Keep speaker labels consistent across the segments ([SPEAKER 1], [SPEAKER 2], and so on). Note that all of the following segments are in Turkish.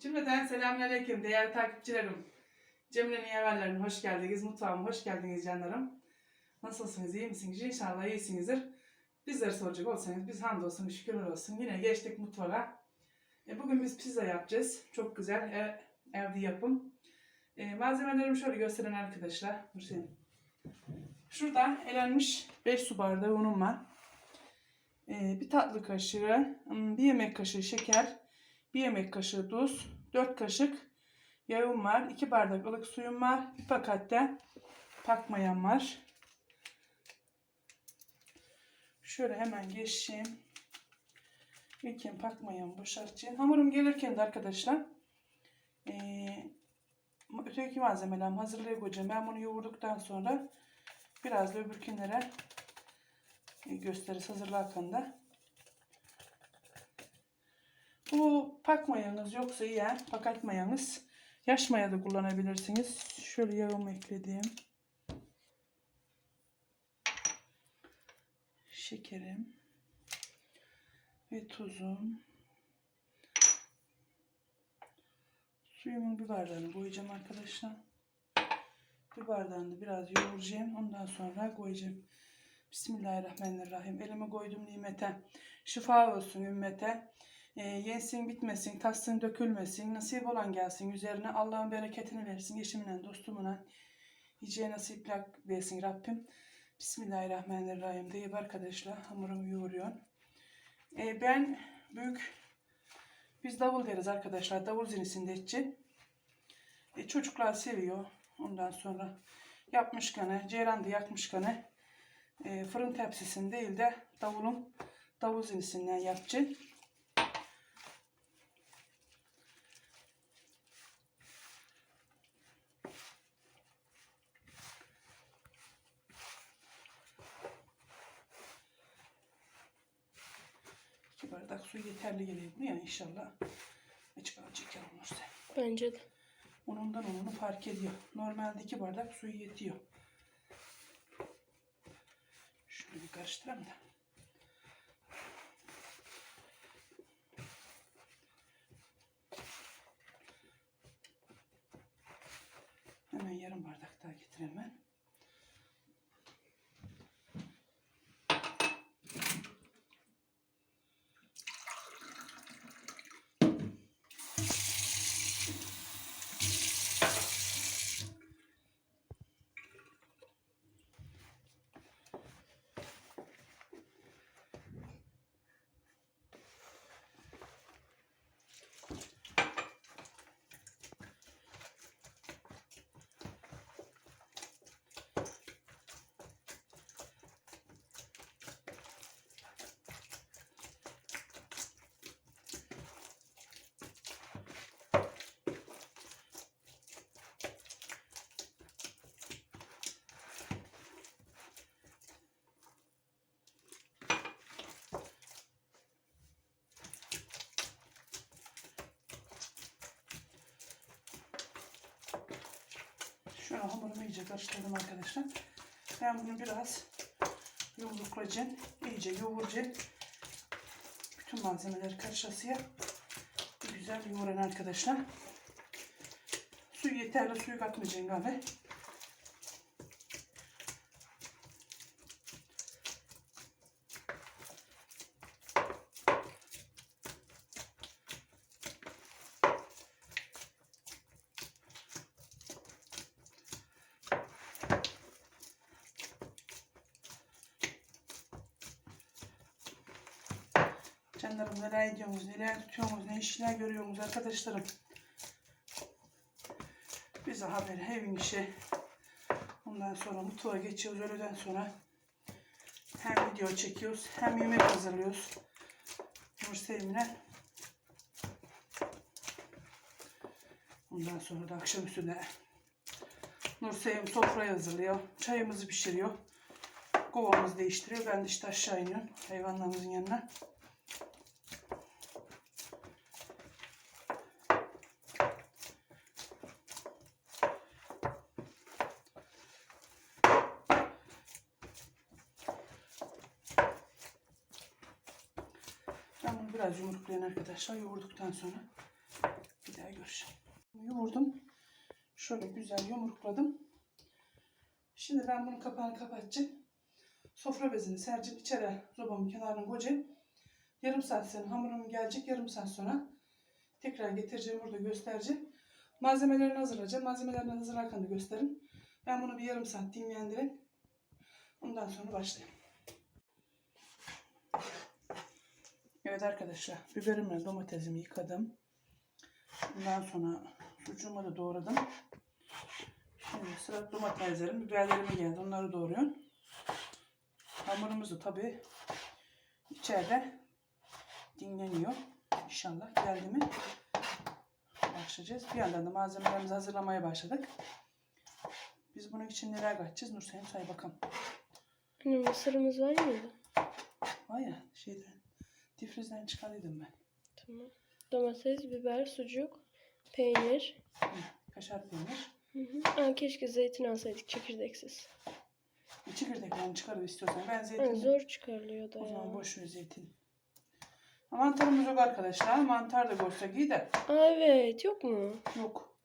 [SPEAKER 1] Cümleten selamünaleyküm değerli takipçilerim. Cemile Niyeverlerine hoş geldiniz. Mutfağıma hoş geldiniz canlarım. Nasılsınız? iyi misiniz? İnşallah iyisinizdir. Bizleri soracak olsanız biz hamdolsun şükürler olsun. Yine geçtik mutfağa. E, bugün biz pizza yapacağız. Çok güzel. E, evde yapım. E, malzemelerimi şöyle gösteren arkadaşlar. Hüseyin. Şurada elenmiş 5 su bardağı unum var. E, bir tatlı kaşığı, hmm, bir yemek kaşığı şeker, bir yemek kaşığı tuz, 4 kaşık yağım var, 2 bardak ılık suyum var, bir pakatte pakmayan var. Şöyle hemen geçeyim. İlkin pakmayan boşaltacağım. Hamurum gelirken de arkadaşlar eee öteki malzemelerimi hazırlayıp koyacağım. Ben bunu yoğurduktan sonra biraz da öbürkünlere e, gösteririz hazırlarken de. Bu pak mayanız yoksa eğer pakat mayanız yaş maya da kullanabilirsiniz. Şöyle yağımı ekledim. Şekerim ve tuzum. Suyumun bardağını koyacağım arkadaşlar. Bardağını da biraz yoğuracağım. Ondan sonra koyacağım. Bismillahirrahmanirrahim. Elime koydum nimete. Şifa olsun ümmete. E, yensin bitmesin, tatsın dökülmesin, nasip olan gelsin üzerine. Allah'ın bereketini versin, eşimle, dostumla. Yiyeceğe nasipler versin Rabbim. Bismillahirrahmanirrahim deyip arkadaşlar hamurumu yoğuruyorum. E, ben büyük, biz davul deriz arkadaşlar. Davul zinisinde için. E, çocuklar seviyor. Ondan sonra yapmışkanı, ceyran da yakmışkanı e, fırın tepsisinde değil de davulun davul zinisinden yapacağım. Su yeterli geliyor bu ya inşallah. Açık azıcık olursa.
[SPEAKER 2] Bence de.
[SPEAKER 1] Onundan onunu fark ediyor. Normalde iki bardak suyu yetiyor. Şunu bir karıştıralım da. Hemen yarım bardak daha getireyim ben. Şöyle hamurumu iyice karıştırdım arkadaşlar. Ben bunu biraz yumruklayacağım. iyice yoğuracağım. Bütün malzemeleri karışasıya güzel yoğurun arkadaşlar. Suyu yeterli suyu katmayacaksın abi. Canlarım neler ediyorsunuz, neler tutuyorsunuz, ne işler görüyorsunuz arkadaşlarım. Bize haber, evin işi. Ondan sonra mutfağa geçiyoruz. Öğleden sonra hem video çekiyoruz hem yemek hazırlıyoruz. Nursevim'le. Ondan sonra da akşamüstü de Nursevim sofrayı hazırlıyor. Çayımızı pişiriyor. Kovamızı değiştiriyor. Ben de işte aşağı iniyorum hayvanlarımızın yanına. Ben bunu biraz yumruklayın arkadaşlar. Yoğurduktan sonra bir daha görüşelim. Yoğurdum. Şöyle güzel yumrukladım. Şimdi ben bunun kapağını kapatacağım. Sofra bezini sereceğim. içeri sobamın kenarına koyacağım. Yarım saat sonra hamurum gelecek. Yarım saat sonra tekrar getireceğim burada göstereceğim. Malzemelerini hazırlayacağım. Malzemelerini hazırlarken de gösteririm. Ben bunu bir yarım saat dinlendireyim. Ondan sonra başlayayım. Evet arkadaşlar biberimle domatesimi yıkadım. Ondan sonra sucuğumu da doğradım. Şimdi sıra domateslerim, biberlerime geldi. Onları doğruyorum. Hamurumuzu tabi içeride dinleniyor. İnşallah geldi mi başlayacağız. Bir yandan da malzemelerimizi hazırlamaya başladık. Biz bunun için neler katacağız? Nursayım say bakalım.
[SPEAKER 2] Hani mısırımız var mıydı?
[SPEAKER 1] Var ya şeyden difrizden çıkardıydım ben.
[SPEAKER 2] Tamam. Domates, biber, sucuk, peynir.
[SPEAKER 1] Hı, Kaşar peynir.
[SPEAKER 2] Hı hı. Aa, keşke zeytin alsaydık çekirdeksiz.
[SPEAKER 1] Bir çekirdeklerini çıkarıp istiyorsan. Ben zeytin
[SPEAKER 2] zor çıkarılıyor da
[SPEAKER 1] O zaman
[SPEAKER 2] ya.
[SPEAKER 1] boş ver zeytin. Mantarımız yok arkadaşlar. Mantar da görsek iyi de
[SPEAKER 2] Aa, evet yok mu?
[SPEAKER 1] yok.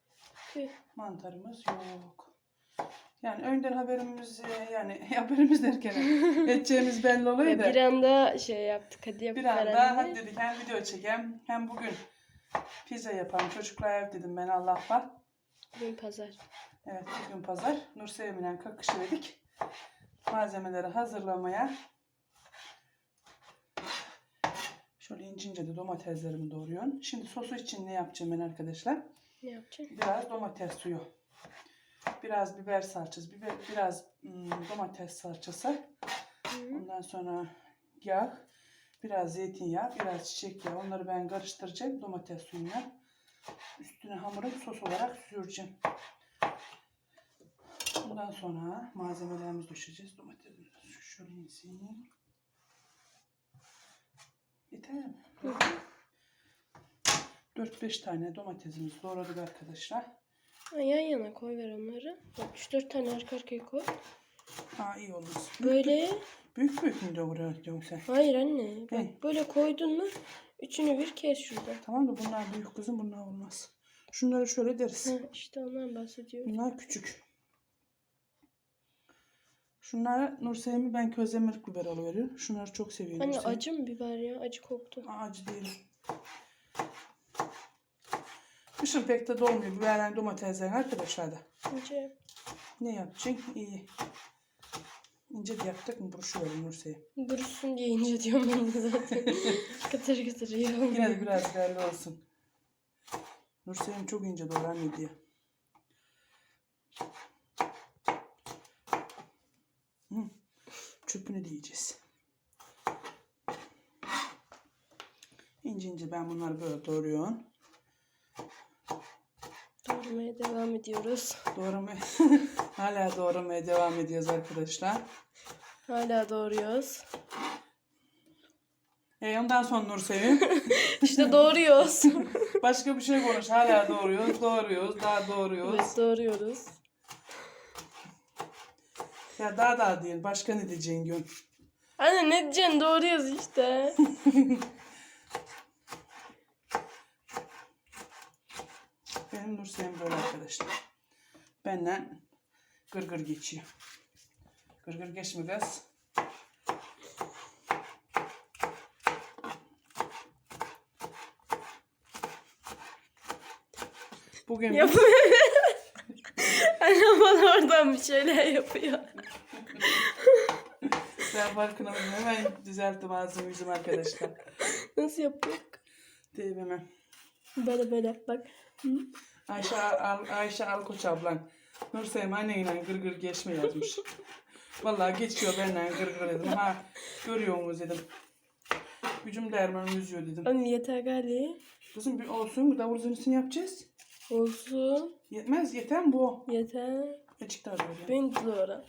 [SPEAKER 2] Tüh.
[SPEAKER 1] Mantarımız yok. Yani önden haberimiz e, yani haberimiz derken edeceğimiz belli oluyor da
[SPEAKER 2] Bir anda şey yaptık hadi
[SPEAKER 1] bir
[SPEAKER 2] yapıp
[SPEAKER 1] anda hadi dedik hem video çekem hem bugün pizza yapalım. Çocuklar ev dedim ben Allah var.
[SPEAKER 2] Bugün pazar.
[SPEAKER 1] Evet bugün pazar. Nur Sevim'le kakışı dedik. Malzemeleri hazırlamaya. Şöyle ince ince de domateslerimi doğruyorum. Şimdi sosu için ne yapacağım ben arkadaşlar?
[SPEAKER 2] Ne yapacaksın?
[SPEAKER 1] Biraz domates suyu. Biraz biber salçası. Biber, biraz hmm, domates salçası.
[SPEAKER 2] Hı.
[SPEAKER 1] Ondan sonra yağ. Biraz zeytinyağı. Biraz çiçek yağı. Onları ben karıştıracağım domates suyuyla. Üstüne hamuru sos olarak süreceğim. Bundan sonra malzemelerimizi düşeceğiz. Domatesimizi şöyle insin. Yeter mi?
[SPEAKER 2] Hı hı.
[SPEAKER 1] 4-5 tane domatesimizi doğradık arkadaşlar.
[SPEAKER 2] Ha, yan yana koy ver onları. Bak 3-4 tane arka arkaya koy.
[SPEAKER 1] Aa iyi olmaz.
[SPEAKER 2] Böyle.
[SPEAKER 1] Büyük büyük mü doğruyorsun sen?
[SPEAKER 2] Hayır anne. Bak böyle koydun mu üçünü bir kes şurada.
[SPEAKER 1] Tamam da bunlar büyük kızım bunlar olmaz. Şunları şöyle deriz.
[SPEAKER 2] Ha, işte ondan bahsediyorum.
[SPEAKER 1] Bunlar küçük. Şunlara Nursevim'i ben közlemelik biber alıveriyorum. Şunları çok seviyorum.
[SPEAKER 2] Anne
[SPEAKER 1] Nursevim.
[SPEAKER 2] acı mı biber ya? Acı koktu.
[SPEAKER 1] Aa, acı değil. Kışın pek de dolmuyor biberler domatesler arkadaşlar da.
[SPEAKER 2] İnce.
[SPEAKER 1] Ne yapacaksın? İyi. İnce de yaptık mı buruşu verin Nursevim.
[SPEAKER 2] Buruşsun diye ince diyorum ben de zaten. kıtır kıtır yiyorum.
[SPEAKER 1] Yine de biraz değerli olsun. Nursevim çok ince doğranıyor diye. Hı. Çöpünü de yiyeceğiz. İnce ince ben bunları böyle doğruyorum.
[SPEAKER 2] Doğramaya devam ediyoruz.
[SPEAKER 1] Doğramaya, hala doğramaya devam ediyoruz arkadaşlar.
[SPEAKER 2] Hala doğruyoruz.
[SPEAKER 1] E ondan sonra Nursevim.
[SPEAKER 2] İşte doğruyoruz.
[SPEAKER 1] Başka bir şey konuş. Hala doğruyoruz, doğruyoruz, daha doğruyoruz.
[SPEAKER 2] evet doğruyoruz.
[SPEAKER 1] Ya daha daha değil. Başka ne diyeceksin gün?
[SPEAKER 2] Anne ne diyeceksin doğruyoruz işte.
[SPEAKER 1] Benim Nursevim böyle arkadaşlar. Benden gırgır geçiyor. Gırgır geçme kız. Bugün
[SPEAKER 2] Yap. Anne bana oradan bir şeyler yapıyor.
[SPEAKER 1] ben farkına vardım. Hemen düzelttim ağzımı yüzüm arkadaşlar.
[SPEAKER 2] Nasıl yapıyor?
[SPEAKER 1] Deyim hemen.
[SPEAKER 2] Böyle böyle bak. Hı?
[SPEAKER 1] Ayşe, Al, Ayşe Alkoç ablan. Nursevim anneyle gırgır geçme yazmış. Vallahi geçiyor benimle gırgır dedim. Ha görüyor musunuz dedim. Gücüm dermanım yüzüyor dedim.
[SPEAKER 2] Anne yeter galiba.
[SPEAKER 1] Kızım bir olsun bu davul zırhısını yapacağız.
[SPEAKER 2] Olsun.
[SPEAKER 1] Yetmez yeter mi bu?
[SPEAKER 2] Yeter.
[SPEAKER 1] Açık daha böyle.
[SPEAKER 2] Ben doğra.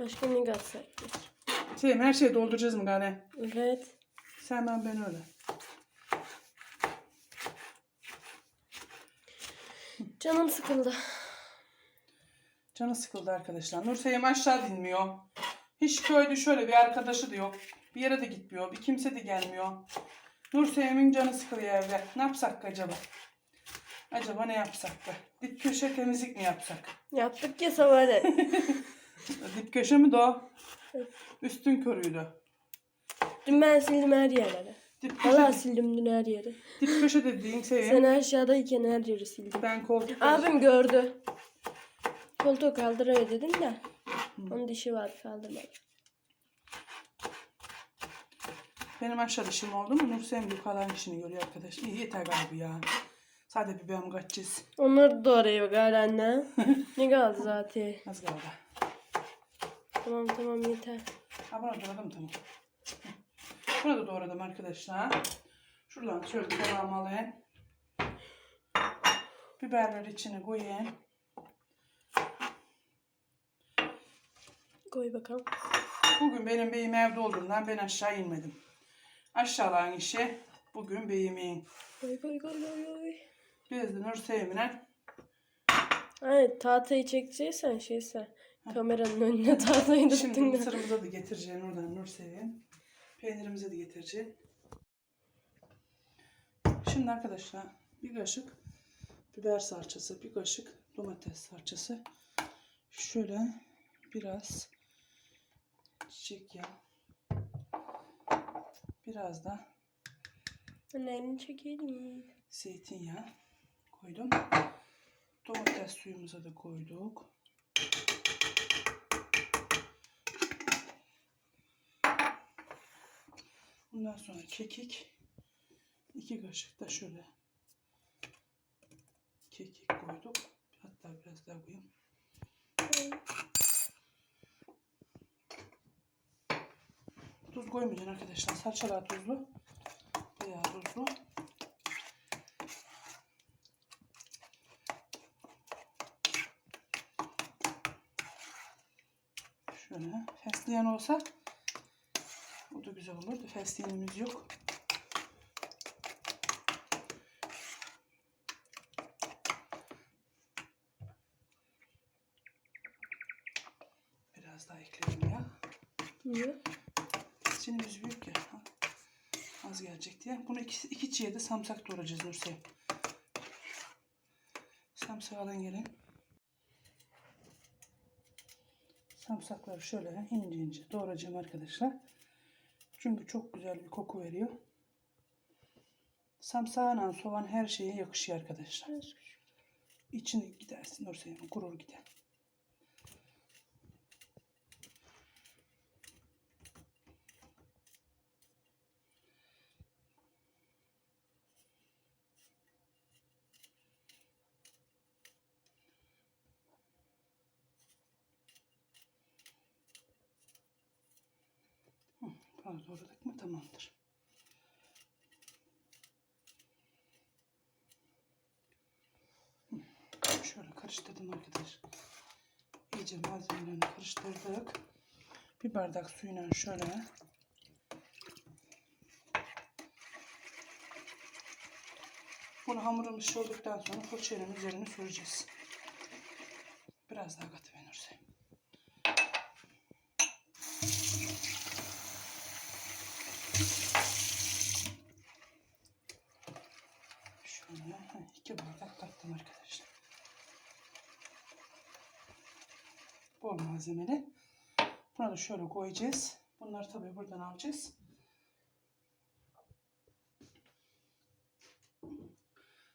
[SPEAKER 2] Başka ne katsak?
[SPEAKER 1] Sevim her şeyi dolduracağız mı gane?
[SPEAKER 2] Evet.
[SPEAKER 1] Sen ben ben öyle.
[SPEAKER 2] Canım sıkıldı.
[SPEAKER 1] Canı sıkıldı arkadaşlar. Nursevim aşağı dinmiyor. Hiç köyde şöyle bir arkadaşı da yok. Bir yere de gitmiyor. Bir kimse de gelmiyor. Nursevim'in canı sıkılıyor evde. Ne yapsak acaba? Acaba ne yapsak da? Dip köşe temizlik mi yapsak?
[SPEAKER 2] Yaptık ya sabah da.
[SPEAKER 1] Dip köşe mi doğa? Üstün körüydü.
[SPEAKER 2] Dün ben sildim her yerleri.
[SPEAKER 1] Dip köşe,
[SPEAKER 2] Valla sildim dün her yeri.
[SPEAKER 1] dip köşe dediğin şey.
[SPEAKER 2] Sen aşağıdayken her yeri sildim.
[SPEAKER 1] Ben koltuk
[SPEAKER 2] Abim gördü. Koltuğu kaldırıyor dedim de. Onun dişi var kaldırmadı.
[SPEAKER 1] Benim aşağı dişim oldu mu Nursevim yukarıdan işini görüyor arkadaş. İyi yeter galiba ya. Sadece bir benim kaçacağız.
[SPEAKER 2] Onları doğruyor galiba anne. ne kaldı zaten?
[SPEAKER 1] Az kaldı.
[SPEAKER 2] Tamam tamam yeter.
[SPEAKER 1] Ha bunu doğradım tamam. Bunu da doğradım arkadaşlar. Şuradan şöyle devamı alayım. Biberleri içine koyayım.
[SPEAKER 2] Koy bakalım.
[SPEAKER 1] Bugün benim beyim evde olduğundan ben aşağı inmedim. Aşağılan işi bugün beyimin.
[SPEAKER 2] Koy koy koy koy koy.
[SPEAKER 1] Biz de Nur Sevim'le
[SPEAKER 2] Hayır tahtayı çekeceksen şeyse kameranın önüne tahtayı tuttun
[SPEAKER 1] şimdi mısırımıza da getireceğim oradan Nur Sevim. Peynirimizi de getireceğim. Şimdi arkadaşlar bir kaşık biber salçası, bir kaşık domates salçası. Şöyle biraz çiçek yağı. Biraz da
[SPEAKER 2] elini çekelim.
[SPEAKER 1] zeytinyağı koydum. Domates suyumuza da koyduk. Bundan sonra kekik. iki kaşık da şöyle kekik koyduk. Hatta biraz daha koyayım. Tuz koymayacaksın arkadaşlar. Salçalar tuzlu. Bayağı tuzlu. Şöyle fesleğen olsa da güzel olurdu. Fesleğenimiz yok. Biraz daha ekleyelim ya.
[SPEAKER 2] Niye?
[SPEAKER 1] Sinimiz büyük ya. Az gelecek diye. Bunu iki, iki çiğe de samsak doğrayacağız Nursel. Samsak alın gelin. Samsakları şöyle ince ince doğrayacağım arkadaşlar. Çünkü çok güzel bir koku veriyor. Samsağına soğan her şeye yakışıyor arkadaşlar. İçine gidersin Nursel. Kurur gider. Bunu doğradık mı tamamdır. Şöyle karıştırdım arkadaş. İyice malzemelerini karıştırdık. Bir bardak suyla şöyle Bunu hamurumuz şey olduktan sonra fırçayla üzerine süreceğiz. Biraz daha katı verirse. Şöyle ha, iki bardak kattım arkadaşlar. Bol malzemeli. Bunu da şöyle koyacağız. Bunları tabii buradan alacağız.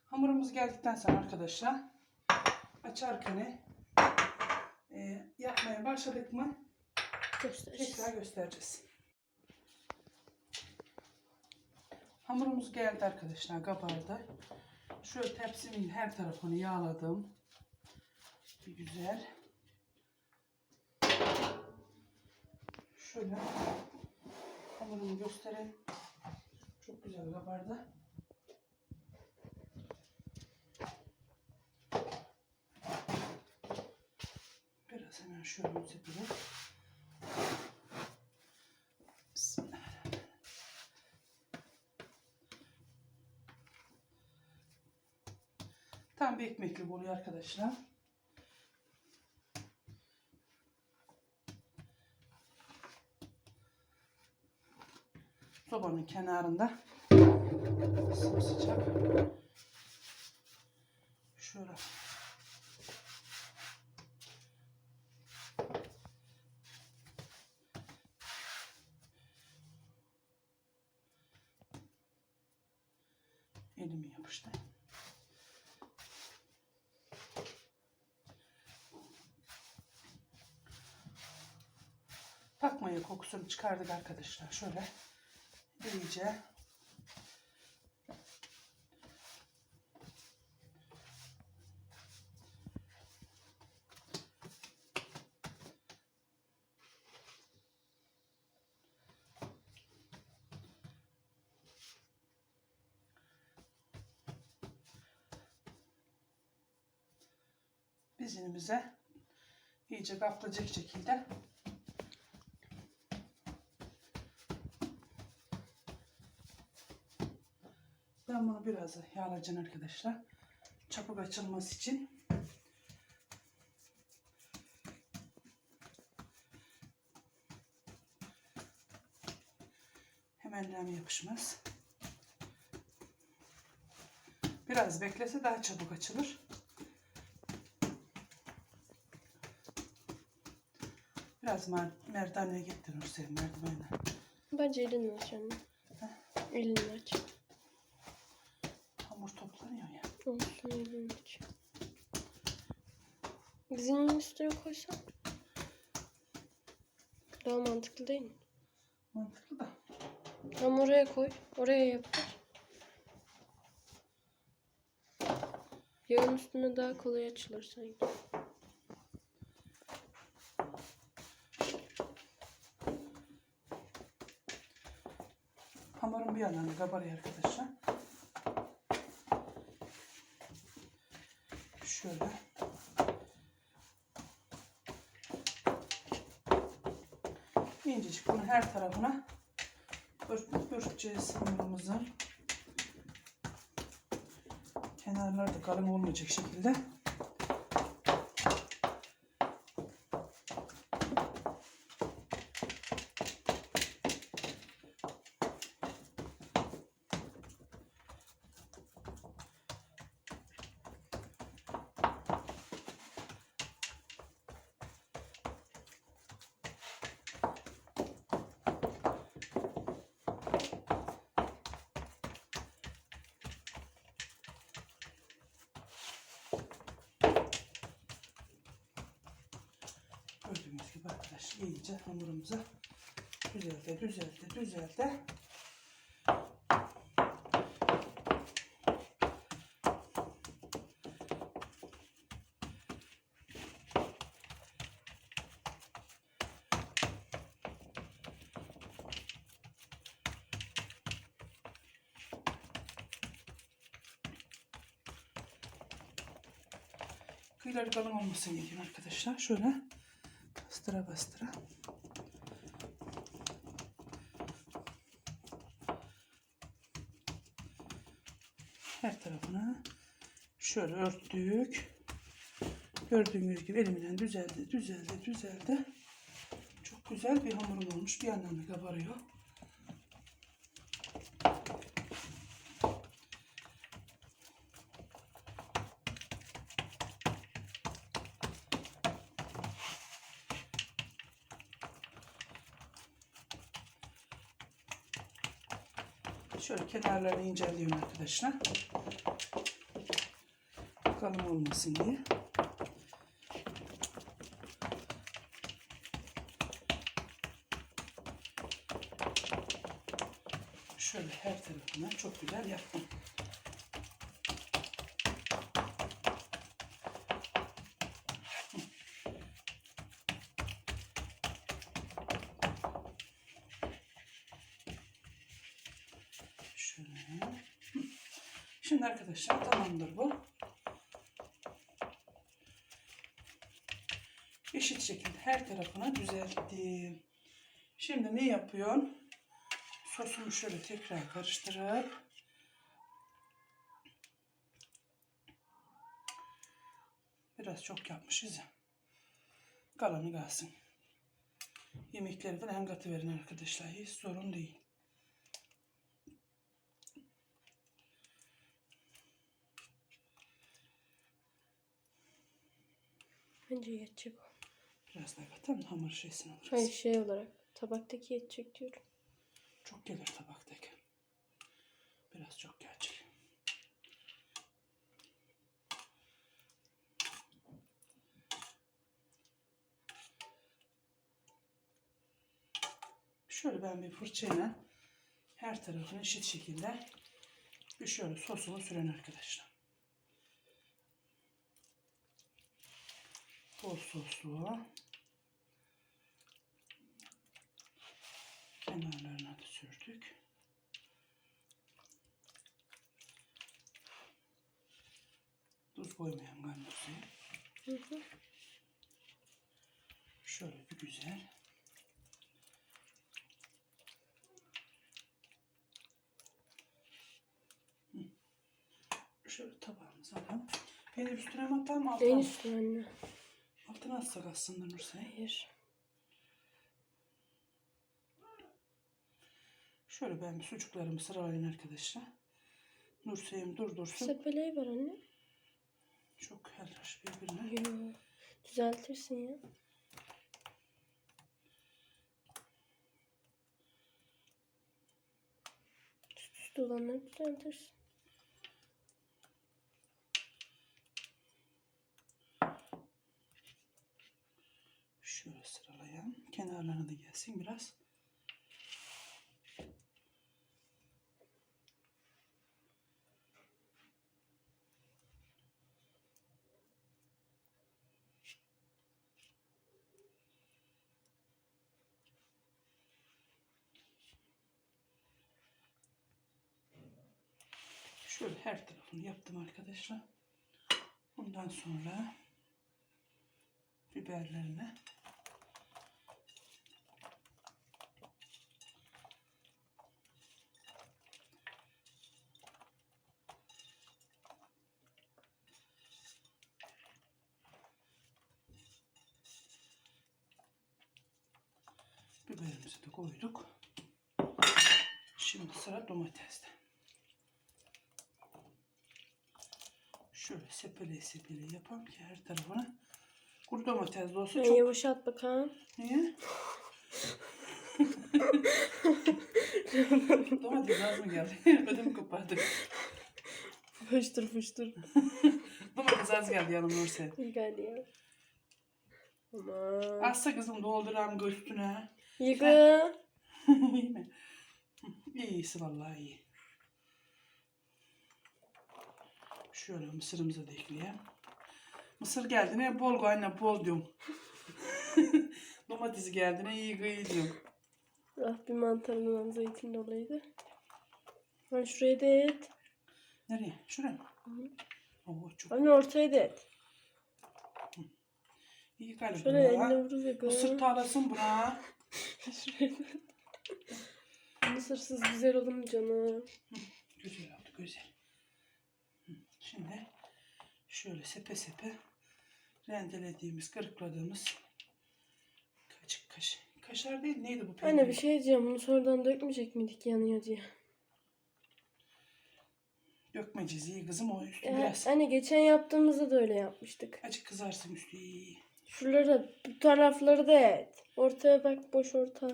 [SPEAKER 1] Hamurumuz geldikten sonra arkadaşlar açarken e, yapmaya başladık mı
[SPEAKER 2] Göstereceğiz.
[SPEAKER 1] tekrar göstereceğiz. Hamurumuz geldi arkadaşlar kabardı. Şöyle tepsimin her tarafını yağladım. Bir güzel. Şöyle hamurumu göstereyim. Çok güzel kabardı. Biraz hemen şöyle. Bismillahirrahmanirrahim. Tam bir ekmeklik oluyor arkadaşlar. Sobanın kenarında Sımsıcak. Şöyle. Elimi yapıştı. Takmaya kokusunu çıkardık arkadaşlar. Şöyle iyice. Bizinimize iyice kaplayacak şekilde ben bunu biraz yağlayacağım arkadaşlar. Çabuk açılması için. Hemen nem yapışmaz. Biraz beklese daha çabuk açılır. Biraz mer merdane getirir Hüseyin merdivene.
[SPEAKER 2] Bence elini aç anne. Elini aç.
[SPEAKER 1] Hamur
[SPEAKER 2] elini aç. Dizinin üstüne koysan. Daha mantıklı değil mi?
[SPEAKER 1] Mantıklı da.
[SPEAKER 2] Tam oraya koy. Oraya yapar. Yağın üstüne daha kolay açılır sanki.
[SPEAKER 1] Hamurun bir yandan kabarıyor arkadaşlar. Şöyle. İncecik bunu her tarafına ört, örteceğiz hamurumuzun. Kenarları da kalın olmayacak şekilde. Gördüğünüz gibi arkadaşlar iyice hamurumuza düzelte düzelte düzelte Kıyıları kalın olmasın gerekiyor arkadaşlar. Şöyle bastıra bastıra. Her tarafına şöyle örttük. Gördüğünüz gibi elimden düzeldi, düzeldi, düzeldi. Çok güzel bir hamurum olmuş. Bir yandan da kabarıyor. Şöyle kenarlarını inceliyorum arkadaşlar. Kalın olmasın diye. Şöyle her tarafına çok güzel yaptım. Şöyle. Şimdi arkadaşlar tamamdır bu. her tarafına düzelttim. Şimdi ne yapıyorum? Sosumu şöyle tekrar karıştırıp biraz çok yapmışız ya. Kalanı kalsın. Yemekleri falan katı verin arkadaşlar. Hiç sorun değil.
[SPEAKER 2] Bence yetecek o.
[SPEAKER 1] Biraz daha katalım hamur şeysini alırız.
[SPEAKER 2] Hayır şey olarak. Tabaktaki yetecek diyorum.
[SPEAKER 1] Çok gelir tabaktaki. Biraz çok gelecek. Şöyle ben bir fırçayla her tarafını eşit şekilde bir şöyle sosumu süren arkadaşlar. Bol soslu. Kenarlarına da sürdük. Tuz koymayan galiba.
[SPEAKER 2] Hı hı.
[SPEAKER 1] Şöyle bir güzel. Hı. Şöyle tabağımıza alalım. Peynir üstüne mi atalım
[SPEAKER 2] En
[SPEAKER 1] mı?
[SPEAKER 2] üstü anne.
[SPEAKER 1] Altına atsak aslında Nursel.
[SPEAKER 2] Hayır.
[SPEAKER 1] Şöyle ben sucuklarımı sıralayayım arkadaşlar. Nurseyim durdursun.
[SPEAKER 2] Sepeleyi ver anne.
[SPEAKER 1] Çok helraş birbirine.
[SPEAKER 2] Yo. Düzeltirsin ya. Üst üste olanları düzeltirsin.
[SPEAKER 1] Şöyle sıralayalım. Kenarlarına da gelsin biraz. Şöyle her tarafını yaptım arkadaşlar. Bundan sonra biberlerine Biberimizi de koyduk. Şimdi sıra domateste. Şöyle sepele yapalım ki her tarafına kuru domates de olsa çok...
[SPEAKER 2] yavaşlat bakalım.
[SPEAKER 1] Niye? domates az mı geldi? Ödümü kopardı.
[SPEAKER 2] Fıştır fıştır.
[SPEAKER 1] Domates az geldi yanıma Nursel.
[SPEAKER 2] Geldi ya. Aman.
[SPEAKER 1] Asla kızım dolduram üstüne.
[SPEAKER 2] Yıkı.
[SPEAKER 1] iyi mi? İyisi vallahi iyi. Şöyle mısırımızı da ekleyelim. Mısır geldi ne bol anne bol diyorum. Domates geldi ne iyi kıy diyorum.
[SPEAKER 2] Ah bir mantarımdan zeytin dolayıydı. Ben şuraya da et.
[SPEAKER 1] Nereye? Şuraya mı?
[SPEAKER 2] Hı.
[SPEAKER 1] Oo, çok
[SPEAKER 2] Anne ortaya da et.
[SPEAKER 1] iyi galiba.
[SPEAKER 2] Şöyle eline ya.
[SPEAKER 1] Mısır tarlasın buna.
[SPEAKER 2] Şuraya da. Mısırsız güzel olur mu canım?
[SPEAKER 1] Güzel oldu güzel. Şimdi şöyle sepe sepe rendelediğimiz, kırıkladığımız kaşık kaş kaşar değil neydi bu peynir?
[SPEAKER 2] Anne bir şey diyeceğim. Bunu sonradan dökmeyecek miydik yanıyor diye.
[SPEAKER 1] Dökmeyeceğiz iyi kızım o üstü
[SPEAKER 2] Ee,
[SPEAKER 1] biraz.
[SPEAKER 2] anne geçen yaptığımızda da öyle yapmıştık.
[SPEAKER 1] Acık kızarsın üstü iyi. iyi.
[SPEAKER 2] Şuraları, bu tarafları da et. Ortaya bak boş orta.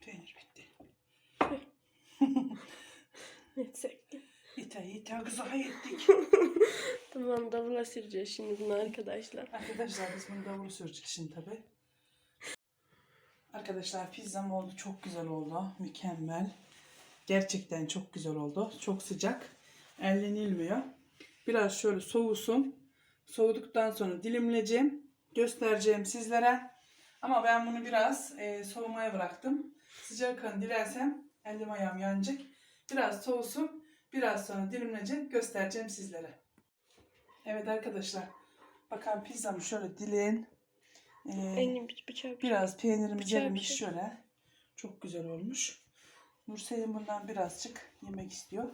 [SPEAKER 1] Peynir bitti.
[SPEAKER 2] Etsek.
[SPEAKER 1] Yeter yeter kıza ettik.
[SPEAKER 2] Tamam davula süreceğiz şimdi bunu arkadaşlar.
[SPEAKER 1] Arkadaşlar biz bunu davulu süreceğiz şimdi tabi. Arkadaşlar pizzam oldu. Çok güzel oldu. Mükemmel. Gerçekten çok güzel oldu. Çok sıcak. Ellenilmiyor. Biraz şöyle soğusun. Soğuduktan sonra dilimleyeceğim. Göstereceğim sizlere. Ama ben bunu biraz e, soğumaya bıraktım. Sıcakken dilersem elim ayağım yanacak. Biraz soğusun. Biraz sonra dilimleyeceğim. Göstereceğim sizlere. Evet arkadaşlar. Bakın pizzamı şöyle dileyin. Ee, biraz peynirimiz
[SPEAKER 2] Bıçağı
[SPEAKER 1] erimiş
[SPEAKER 2] şey.
[SPEAKER 1] şöyle. Çok güzel olmuş. Nurselin bundan birazcık yemek istiyor.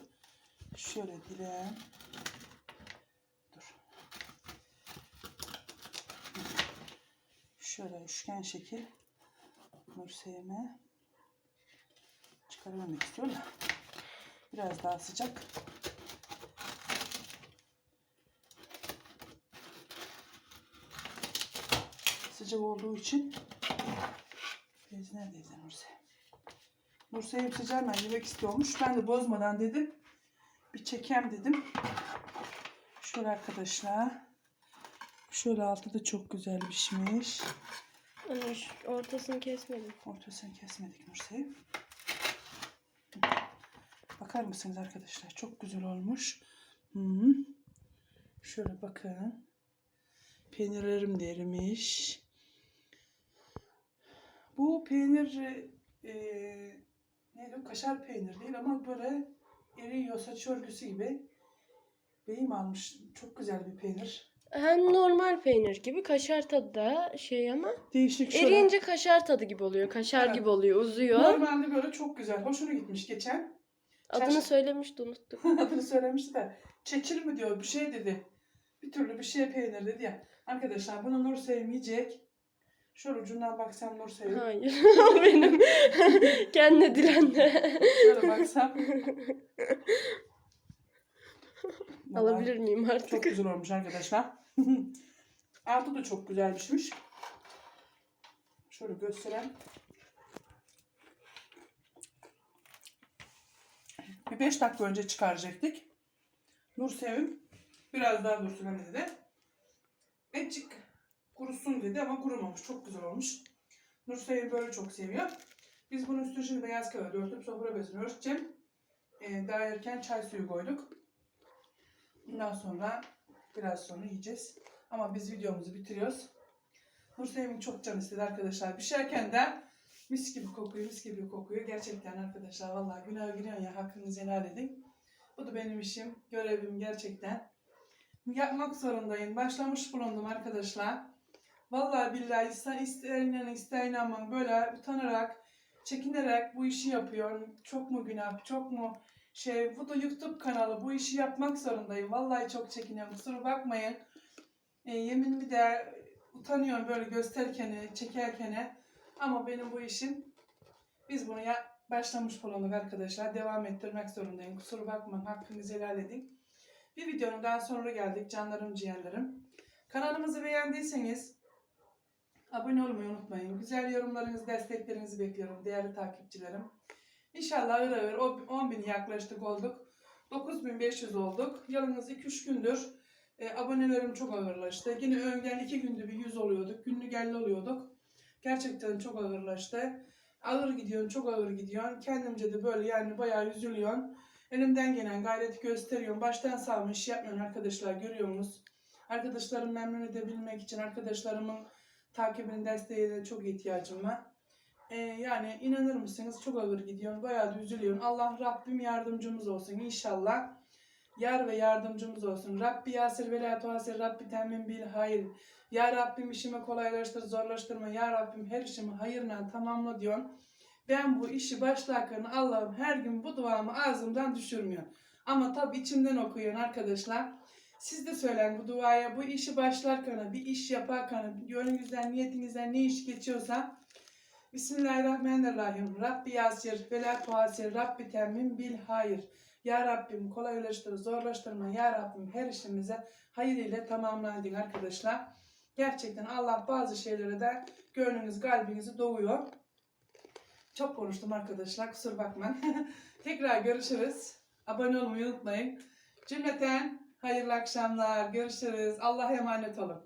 [SPEAKER 1] Şöyle dileyin. Dur. Şöyle üçgen şekil. Nurselime çıkarmamak istiyor da. Biraz daha sıcak. sıcak olduğu için. Bez neredeydi Nurse? Nurse hep sıcak ben yemek istiyormuş. Ben de bozmadan dedim. Bir çekem dedim. Şöyle arkadaşlar. Şöyle altı da çok güzel pişmiş.
[SPEAKER 2] Ortasını kesmedim.
[SPEAKER 1] Ortasını kesmedik Nurse. Bakar mısınız arkadaşlar? Çok güzel olmuş. Hı. Şöyle bakın. Peynirlerim de erimiş. Bu peynir e, neydi? Kaşar peynir değil ama böyle eriyor saç örgüsü gibi. Beyim almış. Çok güzel bir peynir.
[SPEAKER 2] Hem normal peynir gibi kaşar tadı da şey ama
[SPEAKER 1] Değişik şöyle.
[SPEAKER 2] eriyince kaşar tadı gibi oluyor. Kaşar
[SPEAKER 1] Evet.
[SPEAKER 2] gibi oluyor, uzuyor.
[SPEAKER 1] Normalde böyle çok güzel. Hoşuna gitmiş geçen.
[SPEAKER 2] Adını
[SPEAKER 1] Çarşı-
[SPEAKER 2] söylemişti unuttuk.
[SPEAKER 1] Adını söylemişti de. Çekil mi diyor bir şey dedi. Bir türlü bir şey peynir dedi ya. Arkadaşlar bunu Nur sevmeyecek. Şöyle ucundan baksam Nur seviyor.
[SPEAKER 2] Hayır. O benim. Kendine dilendi.
[SPEAKER 1] Şöyle baksam.
[SPEAKER 2] Alabilir miyim
[SPEAKER 1] Çok
[SPEAKER 2] artık?
[SPEAKER 1] güzel olmuş arkadaşlar. Altı da çok güzel pişmiş. Şöyle göstereyim. Bir 5 dakika önce çıkaracaktık. Nur Sevim biraz daha dursun hani dedi. Etçik kurusun dedi ama kurumamış. Çok güzel olmuş. Nur Sevim böyle çok seviyor. Biz bunun üstüne şimdi beyaz kağıt örtüp sofra bezini örteceğim. Ee, daha erken çay suyu koyduk. Bundan sonra biraz sonra yiyeceğiz. Ama biz videomuzu bitiriyoruz. Nursevim'in çok can istedi arkadaşlar. Pişerken de mis gibi kokuyor, mis gibi kokuyor. Gerçekten arkadaşlar vallahi günah giriyor ya hakkınızı helal edin. Bu da benim işim, görevim gerçekten. Yapmak zorundayım. Başlamış bulundum arkadaşlar. Vallahi billahi ister, ister inanın ister inanmayın böyle utanarak, çekinerek bu işi yapıyorum. Çok mu günah, çok mu şey bu da YouTube kanalı bu işi yapmak zorundayım. Vallahi çok çekiniyorum. Kusura bakmayın. E, yemin bir de utanıyorum böyle gösterkene, çekerkene. Ama benim bu işim biz bunu ya başlamış bulunduk arkadaşlar. Devam ettirmek zorundayım. Kusura bakmayın. Hakkınızı helal edin. Bir videonun daha sonra geldik canlarım ciğerlerim. Kanalımızı beğendiyseniz abone olmayı unutmayın. Güzel yorumlarınızı, desteklerinizi bekliyorum değerli takipçilerim. İnşallah öyle öyle 10 bin yaklaştık olduk. 9500 olduk. Yalnız 2-3 gündür e, abonelerim çok ağırlaştı. Yine önden 2 günde bir 100 oluyorduk. Günlük 50 oluyorduk. Gerçekten çok ağırlaştı. Ağır gidiyorsun, çok ağır gidiyorsun. Kendimce de böyle yani bayağı üzülüyorsun. Elimden gelen gayreti gösteriyorum. Baştan sağma iş yapmıyorum arkadaşlar görüyorsunuz. Arkadaşlarımı memnun edebilmek için arkadaşlarımın takibinin desteğine çok ihtiyacım var. Ee, yani inanır mısınız çok ağır gidiyor. Bayağı da üzülüyorum. Allah Rabbim yardımcımız olsun inşallah. Yar ve yardımcımız olsun. Rabbi yasir ve la tuhasir. Rabbi temin bil hayır. Ya Rabbim işimi kolaylaştır, zorlaştırma. Ya Rabbim her işimi hayırla tamamla diyorsun. Ben bu işi başlarken Allah'ım her gün bu duamı ağzımdan düşürmüyor. Ama tabii içimden okuyorsun arkadaşlar. Siz de söyleyin bu duaya, bu işi başlarken, bir iş yaparken, gönlünüzden, niyetinizden ne iş geçiyorsa Bismillahirrahmanirrahim. Rabbi yasir ve la tuasir. Rabbi temin bil hayır. Ya Rabbim kolaylaştır, zorlaştırma. Ya Rabbim her işimize hayır ile tamamlandın arkadaşlar. Gerçekten Allah bazı şeylere de gönlünüz, kalbinizi doğuyor. Çok konuştum arkadaşlar. Kusura bakmayın. Tekrar görüşürüz. Abone olmayı unutmayın. Cümleten hayırlı akşamlar. Görüşürüz. Allah'a emanet olun.